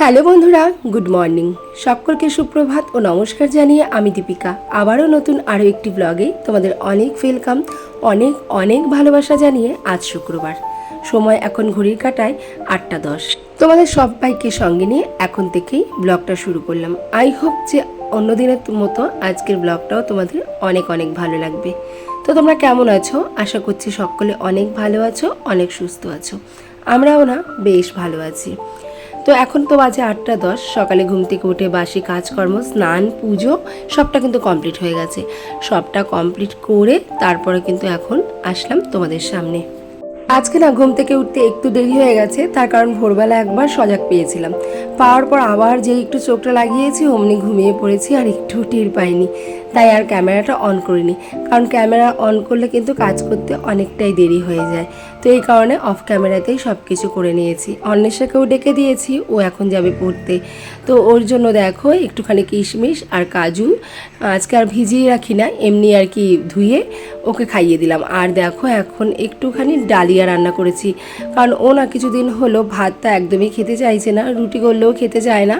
Hello বন্ধুরা, good morning. সকলকে সুপ্রভাত ও নমস্কার জানিয়ে আমি দীপিকা। আবারও নতুন আরও একটি ব্লগে তোমাদের অনেক ওয়েলকাম অনেক অনেক ভালোবাসা জানিয়ে আজ শুক্রবার। সময় এখন ঘড়ির কাটায় আটটা দশ। তোমাদের সবাইকে সঙ্গে নিয়ে এখন থেকেই ব্লগটা শুরু করলাম। আই হোপ যে অন্য দিনের মতো আজকের ব্লগটাও তোমাদের অনেক অনেক ভালো লাগবে। তো তোমরা কেমন আছো? আশা করছি সকলে অনেক ভালো আছো, অনেক সুস্থ আছো। আমরাও না বেশ ভালো আছি। তো এখন তো বাজে আটটা দশ। সকালে ঘুম থেকে উঠে বাসি কাজকর্ম, স্নান, পুজো, সবটা কিন্তু কমপ্লিট হয়ে গেছে। সবটা কমপ্লিট করে তারপরে কিন্তু এখন আসলাম তোমাদের সামনে। আজকে না ঘুম থেকে উঠতে একটু দেরি হয়ে গেছে, তার কারণ ভোরবেলা একবার সজাগ পেয়েছিলাম। পাওয়ার পর আবার যে একটু চোখটা লাগিয়েছি, অমনি ঘুমিয়ে পড়েছি আর একটু টের পাইনি। তাই আর ক্যামেরাটা অন করিনি। কারণ ক্যামেরা অন করলে কিন্তু কাজ করতে অনেকটাই দেরি হয়ে যায়। তো এই কারণে অফ ক্যামেরাতেই সব কিছু করে নিয়েছি। অন্বেষাকেও ডেকে দিয়েছি, ও এখন যাবে পড়তে। তো ওর জন্য দেখো, একটুখানি কিশমিশ আর কাজু। আজকে আর ভিজিয়ে রাখি না, এমনি আর কি ধুয়ে ওকে খাইয়ে দিলাম। আর দেখো, এখন একটুখানি ডালিয়া রান্না করেছি। কারণ ও না কিছুদিন হলো ভাতটা একদমই খেতে চাইছে না, রুটি করলেও খেতে চায় না।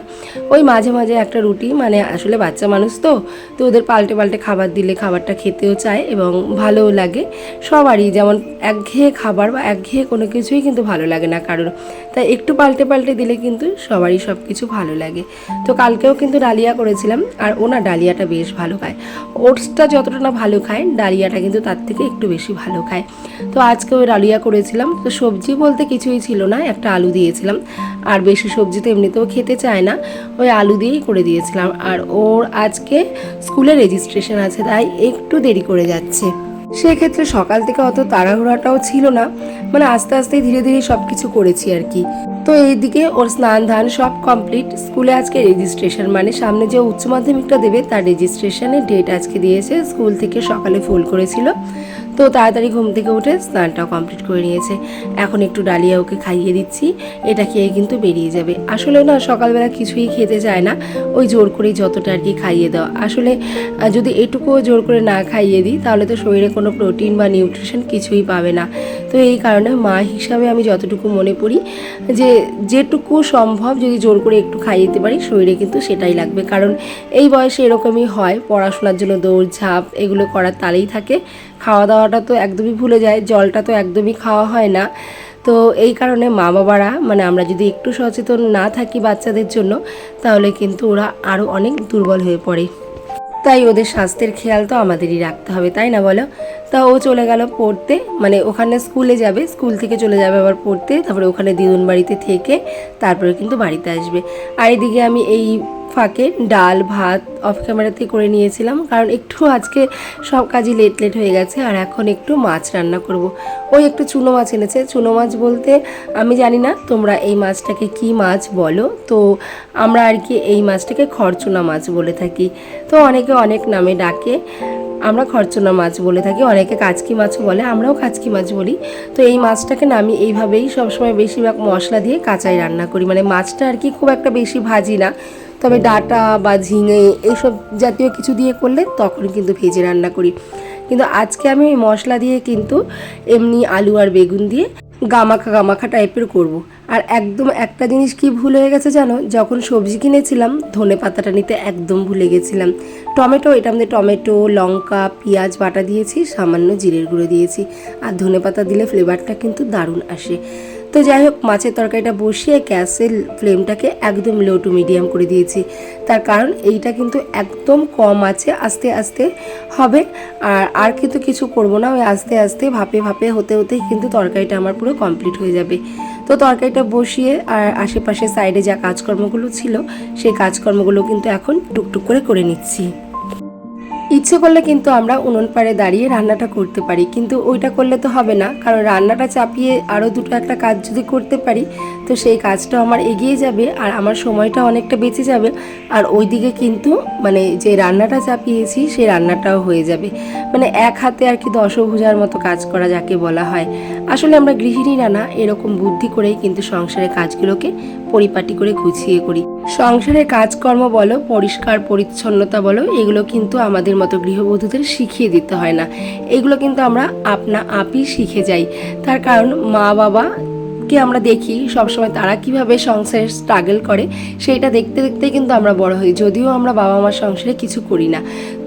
ওই মাঝে মাঝে একটা রুটি মানে আসলে বাচ্চা মানুষ তো তো ওদের পাল্টে পাল্টে খাবার দিলে খাবারটা খেতেও চায় এবং ভালোও লাগে। সবারই যেমন একঘেয়ে খাবার বা একঘেয়ে কোনো কিছুই কিন্তু ভালো লাগে না কারণ তাই একটু পাল্টে পাল্টে দিলে কিন্তু সবারই সব কিছু ভালো লাগে। তো কালকেও কিন্তু ডালিয়া করেছিলাম আর ও না ডালিয়াটা বেশ ভালো খায়। ওটসটা যতটা না ভালো খায়, ডালিয়াটা কিন্তু তার থেকে একটু বেশি ভালো খায়। তো আজকে ওই ডালিয়া করেছিলাম। তো সবজি বলতে কিছুই ছিল না, একটা আলু দিয়েছিলাম। আর বেশি সবজি তো এমনিতেও খেতে চায় না, ওই আলু দিয়েই করে দিয়েছিলাম। আর ওর আজকে স্কুলে রেজিস্ট্রেশন আছে, তাই একটু দেরি করে যাচ্ছে। সেক্ষেত্রে সকাল থেকে অত তাড়াহুড়াটাও ছিল না। মানে আস্তে আস্তে ধীরে ধীরে সব কিছু করেছি আর কি। তো এইদিকে ওর স্নান, ধান সব কমপ্লিট স্কুলে আজকে রেজিস্ট্রেশন মানে সামনে যে উচ্চ মাধ্যমিকটা দেবে, তার রেজিস্ট্রেশনের ডেট আজকে দিয়েছে। স্কুল থেকে সকালে ফুল করেছিল। তো তাড়াতাড়ি ঘুম থেকে উঠে স্নানটাও কমপ্লিট করে নিয়েছে। এখন একটু ডালিয়া ওকে খাইয়ে দিচ্ছি। এটা খেয়ে কিন্তু বেরিয়ে যাবে। আসলে না, সকালবেলা কিছুই খেতে চায় না। ওই জোর করেই যতটা আর কি খাইয়ে দেওয়া। আসলে যদি এটুকুও জোর করে না খাইয়ে দিই, তাহলে তো শরীরে কোনো প্রোটিন বা নিউট্রিশন কিছুই পাবে না। তো এই কারণে মা হিসাবে আমি যতটুকু মনে করি, যে যেটুকু সম্ভব যদি জোর করে একটু খাইয়ে দিতে পারি, শরীরে কিন্তু সেটাই লাগবে। কারণ এই বয়সে এরকমই হয়, পড়াশোনার জন্য দৌড় ঝাঁপ এগুলো করার তালেই থাকে। খাওয়া দাওয়াটা তো একদমই ভুলে যায়, জলটা তো একদমই খাওয়া হয় না। তো এই কারণে মা বাবারা মানে আমরা যদি একটু সচেতন না থাকি বাচ্চাদের জন্য, তাহলে কিন্তু ওরা আরও অনেক দুর্বল হয়ে পড়ে। তাই ওদের স্বাস্থ্যের খেয়াল তো আমাদেরই রাখতে হবে, তাই না বলো? তা ও চলে গেল পড়তে মানে ওখানে স্কুলে যাবে, স্কুল থেকে চলে যাবে আবার পড়তে, তারপরে ওখানে দিদুন বাড়িতে থেকে তারপরে কিন্তু বাড়িতে আসবে। আর এদিকে আমি এই ফাঁকে ডাল, ভাত অফ ক্যামেরাতে করে নিয়েছিলাম। কারণ একটু আজকে সব কাজই লেট লেট হয়ে গেছে, আর এখন একটু মাছ রান্না করব। ওই একটু চুনো মাছ এনেছে। চুনো মাছ বলতে আমি জানি না তোমরা এই মাছটাকে কি মাছ বলো। তো আমরা আর কি এই মাছটাকে খরচুনা মাছ বলে থাকি। তো অনেকে অনেক নামে ডাকে, আমরা খরচনা মাছ বলে থাকি। অনেকে কাচকি মাছও বলে, আমরাও কাচকি মাছ বলি। তো এই মাছটাকে না আমি এইভাবেই সবসময় বেশিরভাগ মশলা দিয়ে কাঁচাই রান্না করি। মানে মাছটা আর কি খুব একটা বেশি ভাজি না। তবে ডাটা বা ঝিঙে এইসব জাতীয় কিছু দিয়ে করলে তখন কিন্তু ভেজে রান্না করি। কিন্তু আজকে আমি ওই মশলা দিয়ে কিন্তু এমনি আলু আর বেগুন দিয়ে গামাখা গামাখা টাইপের করব। আর একদম একটা জিনিস কি ভুল হয়ে গেছে জানো? যখন সবজি কিনেছিলাম, ধনে পাতাটা নিতে একদম ভুলে গেছিলাম। টমেটো এটা আমাদের টমেটো, লঙ্কা, পেঁয়াজ বাটা দিয়েছি, সামান্য জিরের গুঁড়ো দিয়েছি। আর ধনে পাতা দিলে ফ্লেভারটা কিন্তু দারুণ আসে। তো যাই হোক, মাছের তরকারিটা বসিয়ে গ্যাসের ফ্লেমটাকে একদম লো টু মিডিয়াম করে দিয়েছি। তার কারণ এইটা কিন্তু একদম কম আছে, আস্তে আস্তে হবে। আর আর কিন্তু কিছু করব না, ওই আস্তে আস্তে, ভাপে ভাপে হতে হতেই কিন্তু তরকারিটা আমার পুরো কমপ্লিট হয়ে যাবে। তো তরকারিটা বসিয়ে, আর আশেপাশে সাইডে যা কাজকর্মগুলো ছিল, সেই কাজকর্মগুলো কিন্তু এখন টুকটুক করে করে নিচ্ছি। ইচ্ছে করলে কিন্তু আমরা উনুন পাড়ে দাঁড়িয়ে রান্নাটা করতে পারি, কিন্তু ওইটা করলে তো হবে না। কারণ রান্নাটা চাপিয়ে আরও দুটো একটা কাজ যদি করতে পারি তো সেই কাজটাও আমার এগিয়ে যাবে আর আমার সময়টা অনেকটা বেঁচে যাবে। আর ওইদিকে কিন্তু মানে যে রান্নাটা চাপিয়েছি সেই রান্নাটাও হয়ে যাবে। মানে এক হাতে আর কি দশভুজার মতো কাজ করা যাকে বলা হয়। আসলে আমরা গৃহিণীরা না, এরকম বুদ্ধি করেই কিন্তু সংসারের কাজগুলোকে পরিপাটি করে গুছিয়ে করি। সংসারের কাজকর্ম বলো, পরিষ্কার পরিচ্ছন্নতা বলো, এগুলো কিন্তু আমাদের মতো গৃহবধূদের শিখিয়ে দিতে হয় না। এগুলো কিন্তু আমরা আপনা আপই শিখে যাই। তার কারণ মা বাবা কে আমরা দেখি সবসময় তারা কীভাবে সংসারে স্ট্রাগল করে, সেইটা দেখতে দেখতে কিন্তু আমরা বড় হই। যদিও আমরা বাবা মার সংসারে কিছু করি না,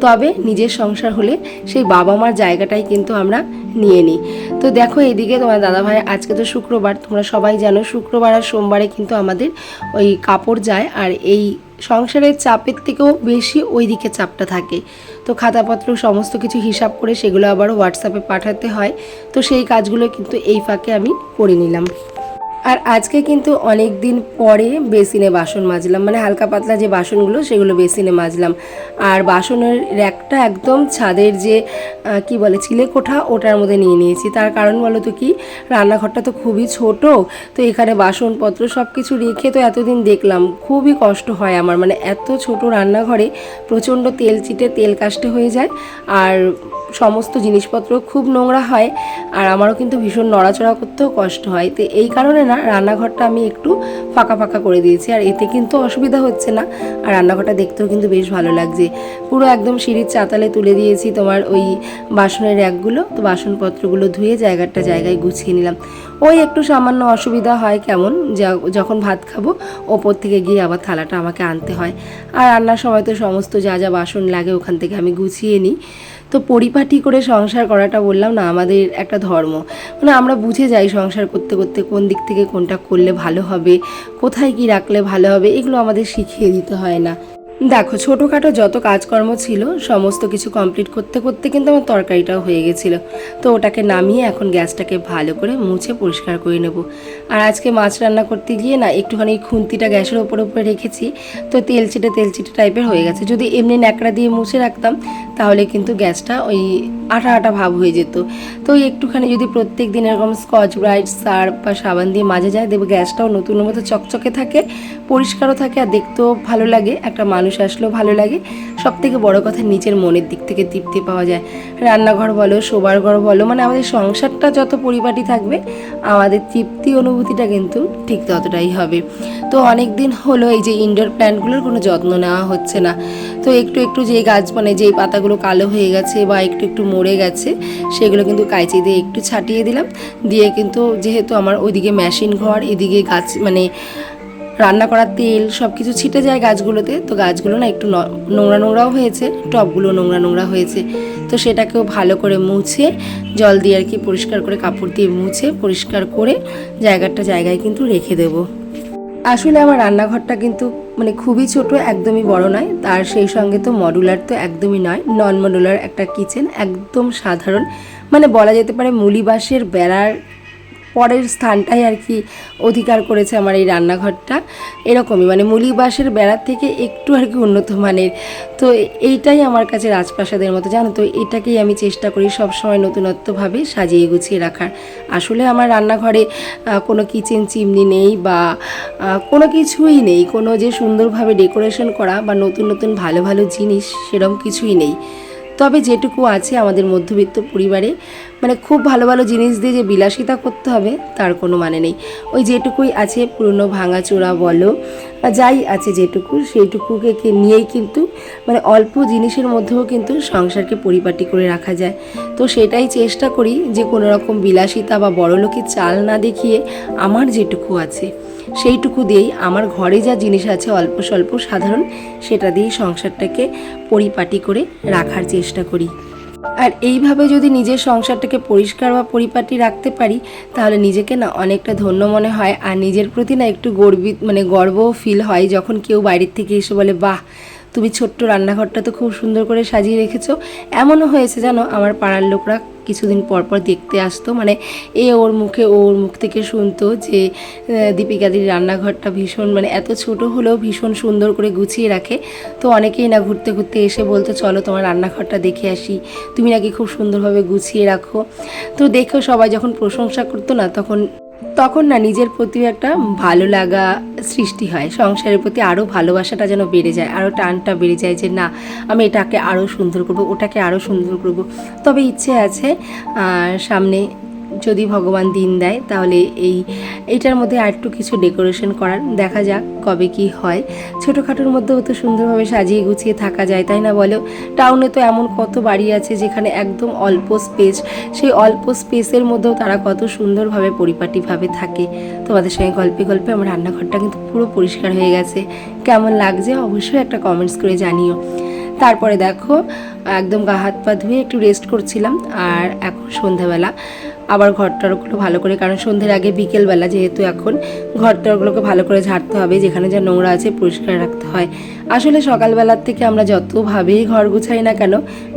তবে নিজের সংসার হলে সেই বাবা মার জায়গাটাই কিন্তু আমরা নিয়ে নিই। তো দেখো এদিকে তোমার দাদাভাই, আজকে তো শুক্রবার, তোমরা সবাই জানো শুক্রবার আর সোমবারে কিন্তু আমাদের ওই কাপড় যায়, আর এই সংসারের চাপের থেকেও বেশি ওই দিকে চাপটা থাকে। তো খাতাপত্র, সমস্ত কিছু হিসাব করে সেগুলো আবার হোয়াটসঅ্যাপে পাঠাতে হয়। তো সেই কাজগুলো কিন্তু এই ফাঁকে আমি করে নিলাম। আর আজকে কিন্তু অনেক দিন পরে বেসিনে বাসন মাজলাম। মানে হালকা পাতলা যে বাসনগুলো, সেগুলো বেসিনে মাজলাম। আর বাসনের র্যাকটা একদম ছাদের যে কি বলে, চিলে কোঠা, ওটার মধ্যে নিয়ে নিয়েছি। তার কারণ বলো তো কি, রান্নাঘরটা তো খুবই ছোট, তো এখানে বাসনপত্র সব কিছু রেখে তো এতদিন দেখলাম। খুবই কষ্ট হয় আমার। মানে এত ছোট রান্নাঘরে প্রচণ্ড তেল চিটে তেল কাস্টে হয়ে যায়। আর সমস্ত জিনিসপত্র খুব নোংরা হয় আর আমারও কিন্তু ভীষণ নড়াচড়া করতেও কষ্ট হয়। তো এই কারণে না, রান্নাঘরটা আমি একটু ফাঁকা ফাঁকা করে দিয়েছি আর এতে কিন্তু অসুবিধা হচ্ছে না। আর রান্নাঘরটা দেখতেও কিন্তু বেশ ভালো লাগছে। পুরো একদম সিঁড়ির চাতালে তুলে দিয়েছি তোমার ওই বাসনের র্যাকগুলো। তো বাসনপত্রগুলো ধুয়ে জায়গাটা জায়গায় গুছিয়ে নিলাম। ওই একটু সামান্য অসুবিধা হয় কেমন? যখন ভাত খাব, ওপর থেকে গিয়ে আবার থালাটা আমাকে আনতে হয়। আর রান্নার সময় তো সমস্ত যা যা বাসন লাগে ওখান থেকে আমি গুছিয়ে নিই। তো পরিপাটি করে সংসার করাটা বললাম না, আমাদের একটা ধর্ম। মানে আমরা বুঝে যাই সংসার করতে করতে কোন দিক থেকে কোনটা করলে ভালো হবে, কোথায় কি রাখলে ভালো হবে, এগুলো আমাদের শিখিয়ে দিতে হয় না। দেখো, ছোটোখাটো যত কাজকর্ম ছিল, সমস্ত কিছু কমপ্লিট করতে করতে কিন্তু আমার তরকারিটাও হয়ে গেছিল। তো ওটাকে নামিয়ে এখন গ্যাসটাকে ভালো করে মুছে পরিষ্কার করে নেব। আর আজকে মাছ রান্না করতে গিয়ে না, একটুখানি খুন্তিটা গ্যাসের ওপরে উপরে রেখেছি, তো তেল চিটে তেল চিটে টাইপের হয়ে গেছে। যদি এমনি ন্যাকড়া দিয়ে মুছে রাখতাম তাহলে কিন্তু গ্যাসটা ওই আটা আটা ভাব হয়ে যেত। তো একটুখানি যদি প্রত্যেক দিন এরকম স্কচ, ব্রাইট, সার্ফ বা সাবান দিয়ে মাজা যায়, দেখবে গ্যাসটাও নতুন মতো চকচকে থাকে, পরিষ্কারও থাকে আর দেখতেও ভালো লাগে। একটা মানুষ আসলেও ভালো লাগে। সব থেকে বড় কথা নিচের মনের দিক থেকে তৃপ্তি পাওয়া যায়। রান্নাঘর বলো, শোবার ঘর বলো মানে আমাদের সংসারটা যত পরিপাটি থাকবে, আমাদের তৃপ্তি অনুভূতিটা কিন্তু ঠিক ততটাই হবে। তো অনেক দিন হলো এই যে ইনডোর প্ল্যান্টগুলোর কোনো যত্ন নেওয়া হচ্ছে না। তো একটু একটু যে গাছ মানে যেই পাতাগুলো কালো হয়ে গেছে বা একটু একটু মরে গেছে, সেগুলো কিন্তু কাঁচি দিয়ে একটু ছাটিয়ে দিলাম। দিয়ে কিন্তু যেহেতু আমার ওইদিকে মেশিন ঘর, এদিকে গাছ মানে রান্না করার তেল সব কিছু ছিটে যায় গাছগুলোতে, তো গাছগুলো না একটু নোংরা নোংরাও হয়েছে, টবগুলো নোংরা নোংরা হয়েছে। তো সেটাকেও ভালো করে মুছে, জল দিয়ে আর কি পরিষ্কার করে কাপড় দিয়ে মুছে, পরিষ্কার করে জায়গাটা জায়গায় কিন্তু রেখে দেবো। আসলে আমার রান্নাঘরটা কিন্তু মানে খুবই ছোট, একদমই বড় নয়। তার সেই সঙ্গে তো মডুলার তো একদমই নয়। নন মডুলার একটা কিচেন একদম সাধারণ। মানে বলা যেতে পারে মুলিবাসের বেড়ার পরের স্থানটাই আর কি অধিকার করেছে আমার এই রান্নাঘরটা। এরকমই মানে মুলিবাসের বেড়ার থেকে একটু আর কি উন্নত মানের। তো এইটাই আমার কাছে রাজপ্রাসাদের মতো। জানো তো, এটাকেই আমি চেষ্টা করি সবসময় নতুনত্বভাবে সাজিয়ে গুছিয়ে রাখার। আসলে আমার রান্নাঘরে কোনো কিচেন চিমনি নেই বা কোনো কিছুই নেই। কোনো যে সুন্দরভাবে ডেকোরেশন করা বা নতুন নতুন ভালো ভালো জিনিস সেরকম কিছুই নেই। তবে যেটুকু আছে আমাদের মধ্যবিত্ত পরিবারে মানে খুব ভালো ভালো জিনিস দিয়ে যে বিলাসিতা করতে হবে, তার কোনো মানে নেই। ওই যেটুকুই আছে পুরনো ভাঙাচোরা বলো, বা যাই আছে যেটুকু, সেইটুকুকে নিয়েই কিন্তু মানে অল্প জিনিসের মধ্যেও কিন্তু সংসারকে পরিপাটি করে রাখা যায়। তো সেটাই চেষ্টা করি যে কোনো রকম বিলাসিতা বা বড়লোকের চাল না দেখিয়ে আমার যেটুকু আছে, সেইটুকু দিয়েই আমার ঘরে যা জিনিস আছে অল্প স্বল্প সাধারণ, সেটা দিয়েই সংসারটাকে পরিপাটি করে রাখার চেষ্টা করি। আর এইভাবে যদি নিজের সংসারটাকে পরিষ্কার বা পরিপাটি রাখতে পারি, তাহলে নিজেকে না অনেকটা ধন্য মনে হয়। আর নিজের প্রতি না একটু গর্বিত মানে গর্বও ফিল হয় যখন কেউ বাইরের থেকে এসে বলে, বাহ তুমি ছোট্ট রান্নাঘরটা তো খুব সুন্দর করে সাজিয়ে রেখেছো। এমনও হয়েছে জানো, আমার পাড়ার লোকরা কিছুদিন পর পর দেখতে আসতো। মানে এ ওর মুখে ওর মুখ থেকে শুনতো যে দীপিকাদির রান্নাঘরটা ভীষণ মানে এত ছোট হলেও ভীষণ সুন্দর করে গুছিয়ে রাখে। তো অনেকেই না ঘুরতে ঘুরতে এসে বলতো, চলো তোমার রান্নাঘরটা দেখে আসি। তুমি নাকি খুব সুন্দরভাবে গুছিয়ে রাখো। তো দেখেও সবাই যখন প্রশংসা করতো না, তখন তখন না নিজের প্রতি একটা ভালো লাগা সৃষ্টি হয়। সংসারের প্রতি আরও ভালোবাসাটা যেন বেড়ে যায় আরও টানটা বেড়ে যায় যে না, আমি এটাকে আরও সুন্দর করব, ওটাকে আরও সুন্দর করব। তবে ইচ্ছে আছে সামনে যদি ভগবান দিন দেয়, তাহলে এই এইটার মধ্যে আর একটু কিছু ডেকোরেশন করার, দেখা যাক কবে কি হয়। ছোটোখাটোর মধ্যেও তো সুন্দরভাবে সাজিয়ে গুছিয়ে থাকা যায়, তাই না বলো? টাউনে তো এমন কত বাড়ি আছে যেখানে একদম অল্প স্পেস সেই অল্প স্পেসের মধ্যেও তারা কত সুন্দরভাবে পরিপাটিভাবে থাকে। তোমাদের সঙ্গে গল্পে গল্পে আমার রান্নাঘরটা কিন্তু পুরো পরিষ্কার হয়ে গেছে। কেমন লাগছে অবশ্যই একটা কমেন্টস করে জানিও। তারপরে দেখো, একদম গা হাত পা ধুয়ে একটু রেস্ট করছিলাম, আর এখন সন্ধ্যাবেলা। আবার ঘর টরগুলো ভালো করে, কারণ সন্ধ্যের আগে বিকেলবেলা যেহেতু এখন ঘর টরগুলোকে ভালো করে ঝাড়তে হবে, যেখানে যা নোংরা আছে পরিষ্কার রাখতে হয়। আসলে সকালবেলার থেকে আমরা যতভাবেই ঘর গুছাই না কেন,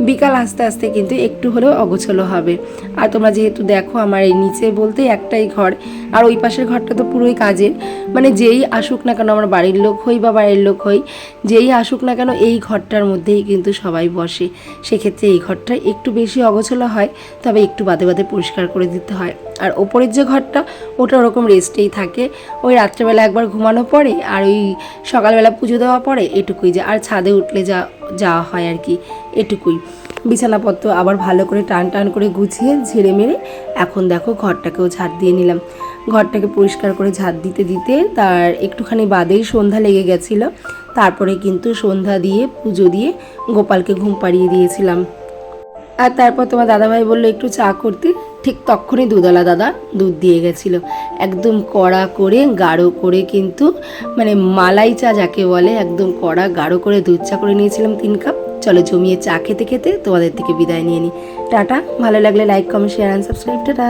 বিকাল আস্তে আস্তে কিন্তু একটু হলেও অগোছলো হবে। আর তোমরা যেহেতু দেখো আমার এই নিচে বলতে একটাই ঘর, আর ওই পাশের ঘরটা তো পুরোই কাজের। মানে যেই আসুক না কেন আমার বাড়ির লোক হই বা বাড়ির লোক হই, যেই আসুক না কেন এই ঘরটার মধ্যেই কিন্তু সবাই বসে। সেক্ষেত্রে এই ঘরটা একটু বেশি অগোছলো হয়, তবে একটু বাদে বাদে পরিষ্কার করে দিতে হয়। আর ওপরের যে ঘরটা, ওটা ওরকম রেস্টেই থাকে। ওই রাত্রেবেলা একবার ঘুমানো পরে আর ওই সকালবেলা পুজো দেওয়া পরে এটুকুই যে, আর ছাদে উঠলে যা, যাওয়া হয় আর কি, এটুকুই। বিছানাপত্র আবার ভালো করে টান টান করে গুছিয়ে ঝেড়ে মেরে এখন দেখো ঘরটাকেও ঝাড় দিয়ে নিলাম। ঘরটাকে পরিষ্কার করে ঝাড় দিতে দিতে তার একটুখানি বাদেই সন্ধ্যা লেগে গেছিল। তারপরে কিন্তু সন্ধ্যা দিয়ে পুজো দিয়ে গোপালকে ঘুম পাড়িয়ে দিয়েছিলাম। আর তারপর তোমার দাদাভাই বলল, একটু চা করতে। ঠিক তখনই দুধওয়ালা দাদা দুধ দিয়ে গেছিল। একদম কড়া করে, গাঢ় করে কিন্তু মানে মালাই চা যাকে বলে, একদম কড়া, গাঢ় করে দুধ চা করে নিয়েছিলাম তিন কাপ। চলো জমিয়ে চা খেতে খেতে তোমাদের থেকে বিদায় নিয়ে নিই। টাটা, ভালো লাগলে like comment share and subscribe tata.